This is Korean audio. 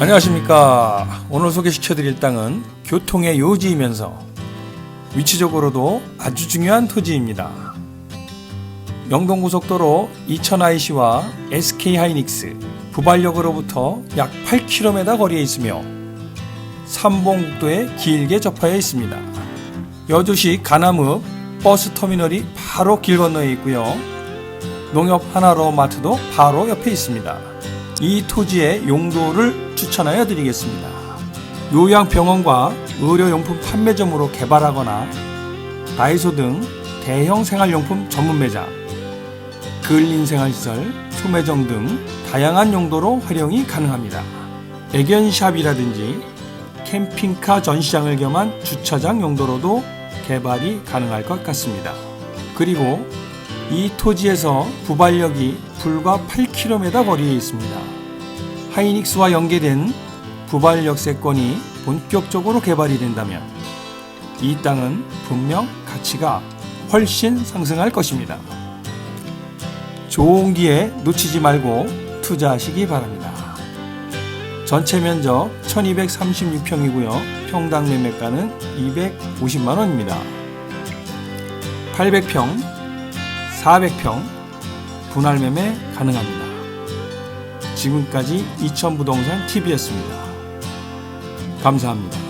안녕하십니까. 오늘 소개시켜드릴 땅은 교통의 요지이면서 위치적으로도 아주 중요한 토지입니다. 영동고속도로 이천IC와 SK하이닉스, 부발역으로부터 약 8km 거리에 있으며 삼봉국도에 길게 접하여 있습니다. 여주시 가남읍 버스터미널이 바로 길 건너에 있고요. 농협 하나로 마트도 바로 옆에 있습니다. 이 토지의 용도를 추천하여 드리겠습니다. 요양병원과 의료용품 판매점으로 개발하거나 다이소 등 대형 생활용품 전문 매장, 근린생활시설, 소매점 등 다양한 용도로 활용이 가능합니다. 애견샵이라든지 캠핑카 전시장을 겸한 주차장 용도로도 개발이 가능할 것 같습니다. 그리고 이 토지에서 부발역이 불과 8km 거리에 있습니다. 하이닉스와 연계된 부발역세권이 본격적으로 개발이 된다면 이 땅은 분명 가치가 훨씬 상승할 것입니다. 좋은 기회 놓치지 말고 투자하시기 바랍니다. 전체 면적 1236평이고요. 평당 매매가는 250만 원입니다. 800평, 400평 분할 매매 가능합니다. 지금까지 이천부동산 TV였습니다. 감사합니다.